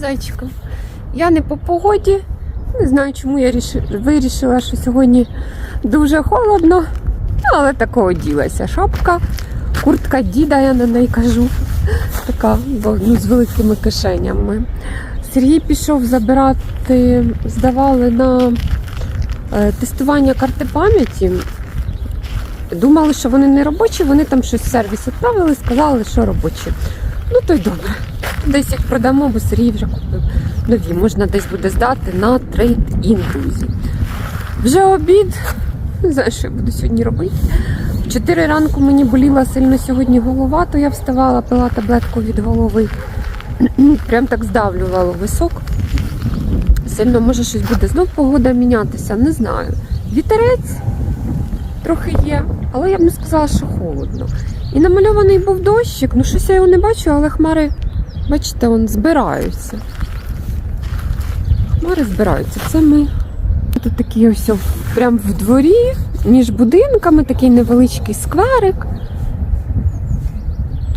зайчика. Я не по погоді. Не знаю, чому я вирішила, що сьогодні дуже холодно. Але такого ділася. Шапка, куртка діда, я на неї кажу. Така ну, з великими кишенями. Сергій пішов забирати, здавали на е, тестування карти пам'яті. Думали, що вони не робочі, вони там щось в сервіс відправили, сказали, що робочі. Ну то й добре. Десь їх продамо, бо Сергій вже купив нові. Можна десь буде здати на трейд-ін, друзі. Вже обід. Не знаю, що я буду сьогодні робити. В 4 ранку мені боліла сильно сьогодні голова, то я вставала, пила таблетку від голови. Прям так здавлювало висок. Сильно може щось буде. Знов погода мінятися, не знаю. Вітерець трохи є, але я б не сказала, що холодно. І намальований був дощик, ну щось я його не бачу, але хмари, бачите, он збираються. Хмари збираються. Це ми. Тут такий ось о, прям в дворі, між будинками, такий невеличкий скверик.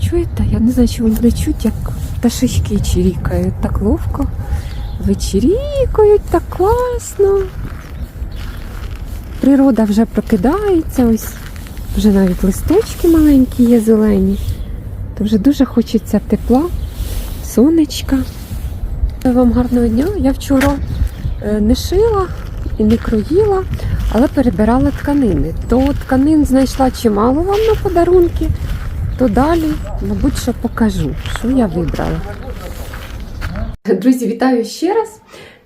Чуєте? Я не знаю, чи ви не чуть, як пташечки чирікають. Так ловко. Вечірікають, так класно. Природа вже прокидається, ось вже навіть листочки маленькі є зелені. То вже дуже хочеться тепла, сонечка. Вам гарного дня. Я вчора е, не шила і не кроїла, але перебирала тканини. То тканин знайшла чимало вам на подарунки, то далі, мабуть, що покажу, що я вибрала. Друзі, вітаю ще раз.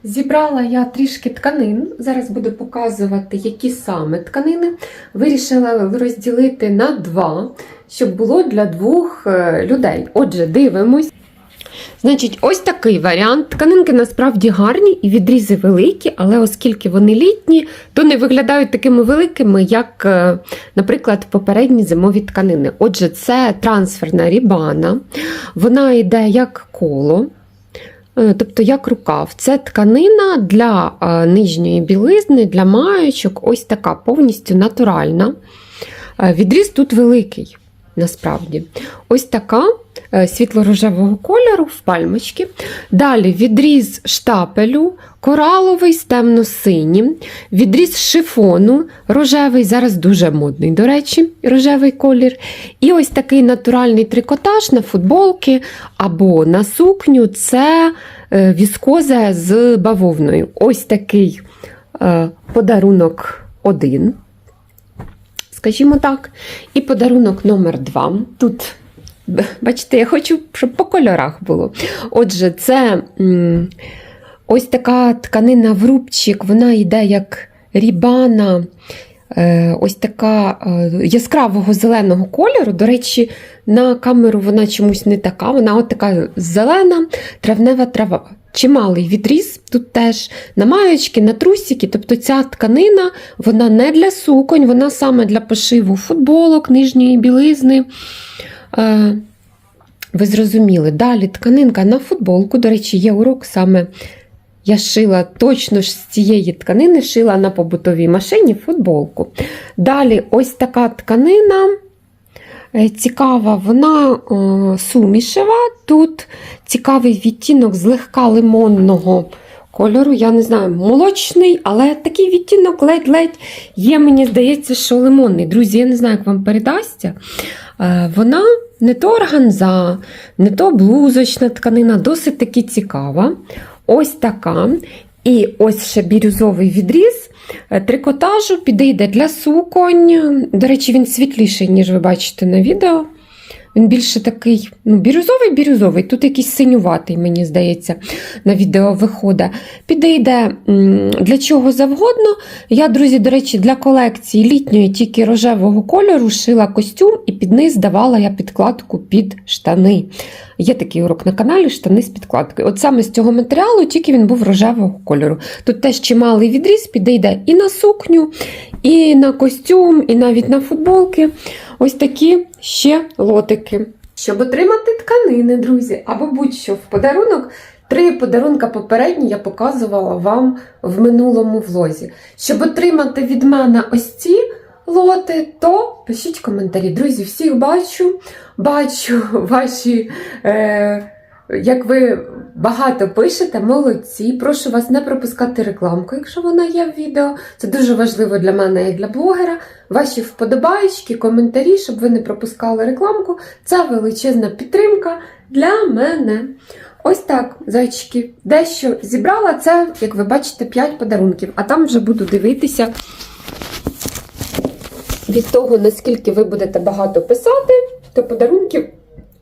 Зібрала я трішки тканин. Зараз буду показувати, які саме тканини. Вирішила розділити на два, щоб було для двох е, людей. Отже, дивимось. Значить, ось такий варіант. Тканинки насправді гарні і відрізи великі, але оскільки вони літні, то не виглядають такими великими, як, е, наприклад, попередні зимові тканини. Отже, це трансферна рібана, вона йде як коло. Е, Тобто як рукав, це тканина для е, нижньої білизни, для маючок, ось така повністю натуральна. Відріз тут великий, насправді. Ось така світло-рожевого кольору в пальмочки. Далі відріз штапелю, кораловий з темно-синім, відріз шифону, рожевий, зараз дуже модний, до речі, рожевий колір. І ось такий натуральний трикотаж на футболки або на сукню це е, віскоза з бавовною. Ось такий е, подарунок один. Скажімо так. І подарунок номер два. Тут, бачите, я хочу, щоб по кольорах було. Отже, це ось така тканина в рубчик, вона йде як рібана. Е, Ось така е, яскравого зеленого кольору. До речі, на камеру вона чомусь не така. Вона от така зелена травнева трава. Чималий відріз тут теж на маєчки, на трусики. Тобто ця тканина вона не для суконь, вона саме для пошиву футболок, нижньої білизни. Е, ви зрозуміли. Далі тканинка на футболку. До речі, є урок саме. Я шила точно ж з цієї тканини, шила на побутовій машині футболку. Далі ось така тканина е, цікава, вона е, сумішева. Тут цікавий відтінок злегка лимонного кольору. Я не знаю, молочний, але такий відтінок ледь-ледь є, мені здається, що лимонний. Друзі, я не знаю, як вам передасться. Е, Вона не то органза, не то блузочна тканина, досить таки цікава. Ось така. І ось ще бірюзовий відріз е, трикотажу підійде для суконь. До речі, він світліший, ніж ви бачите на відео. Він більше такий, ну, бірюзовий-бірюзовий. Тут якийсь синюватий, мені здається, на відео виходить. Підійде для чого завгодно. Я, друзі, до речі, для колекції літньої тільки рожевого кольору шила костюм і під низ давала я підкладку під штани. Є такий урок на каналі штани з підкладкою. От саме з цього матеріалу тільки він був рожевого кольору. Тут теж чималий відріз підійде і на сукню, і на костюм, і навіть на футболки. Ось такі ще лотики. Щоб отримати тканини, друзі, або будь-що в подарунок. Три подарунка попередні я показувала вам в минулому влозі. Щоб отримати від мене ось ці лоти, то пишіть коментарі. Друзі, всіх бачу, бачу ваші е, Як ви багато пишете, молодці. Прошу вас не пропускати рекламку, якщо вона є в відео. Це дуже важливо для мене як для блогера. Ваші вподобаєчки, коментарі, щоб ви не пропускали рекламку. Це величезна підтримка для мене. Ось так, зайчики, дещо зібрала. Це, як ви бачите, 5 подарунків. А там вже буду дивитися від того, наскільки ви будете багато писати, то подарунків,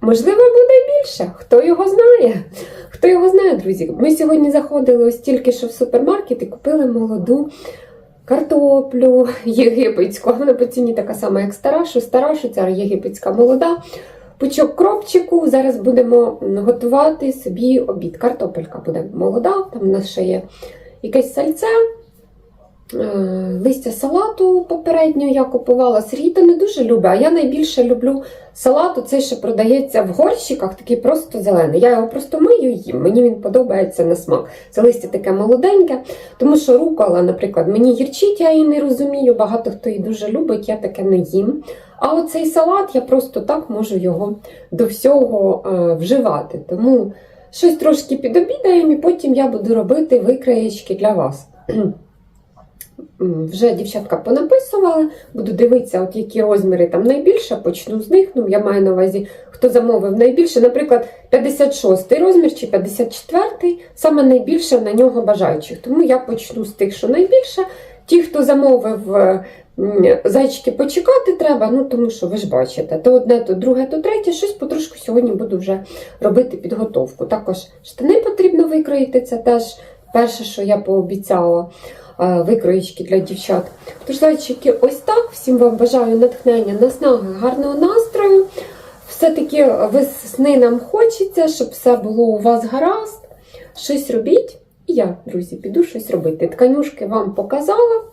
можливо, буде більше. Хто його знає? Хто його знає, друзі? Ми сьогодні заходили ось тільки що в супермаркет і купили молоду картоплю єгипетську. Вона по ціні така сама, як стара, що стара, що ця єгипетська молода. Пучок кропчику. Зараз будемо готувати собі обід. Картопелька буде молода, там у нас ще є якесь сальце. Е, Листя салату попередньо я купувала. Сергійка не дуже любить, а я найбільше люблю салат, цей, що продається в горщиках, такий просто зелений. Я його просто мию їм. Мені він подобається на смак. Це листя таке молоденьке, тому що рукола, наприклад, мені гірчить, я її не розумію. Багато хто її дуже любить, я таке не їм. А оцей салат я просто так можу його до всього е, вживати. Тому щось трошки підобідаємо, і потім я буду робити викраєчки для вас. Вже дівчатка понаписували, буду дивитися, от які розміри там найбільше, почну з них. Ну, я маю на увазі, хто замовив найбільше, наприклад, 56 розмір чи 54, саме найбільше на нього бажаючих. Тому я почну з тих, що найбільше. Ті, хто замовив е, зайчики, почекати треба, ну тому що ви ж бачите, то одне, то друге, то третє, щось потрошку сьогодні буду вже робити підготовку. Також штани потрібно викроїти, це теж перше, що я пообіцяла викроїчки для дівчат. Тож, зайчики, ось так. Всім вам бажаю натхнення, наснаги, гарного настрою. Все-таки весни нам хочеться, щоб все було у вас гаразд. Щось робіть. І я, друзі, піду щось робити. Тканюшки вам показала.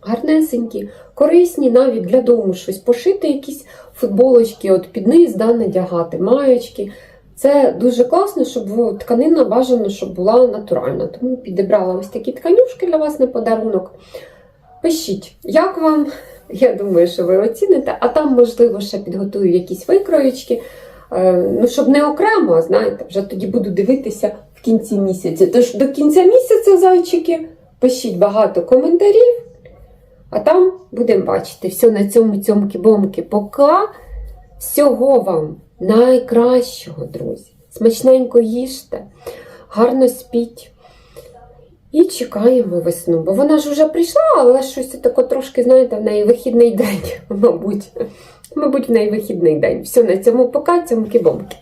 Гарнесенькі, корисні, навіть для дому щось пошити, якісь футболочки, от під низ да, надягати, маєчки. Це дуже класно, щоб тканина бажано, щоб була натуральна. Тому підібрала ось такі тканюшки для вас на подарунок. Пишіть, як вам? Я думаю, що ви оціните, а там, можливо, ще підготую якісь викроєчки. Е, Ну, щоб не окремо, знаєте, вже тоді буду дивитися в кінці місяця. Тож до кінця місяця, зайчики, пишіть багато коментарів, а там будемо бачити все на цьому цьомки-бомки. Пока всього вам найкращого, друзі. Смачненько їжте, гарно спіть. І чекаємо весну, бо вона ж вже прийшла, але щось тако трошки, знаєте, в неї вихідний день, мабуть. Мабуть, в неї вихідний день. Все, на цьому пока, цьомки-бомки.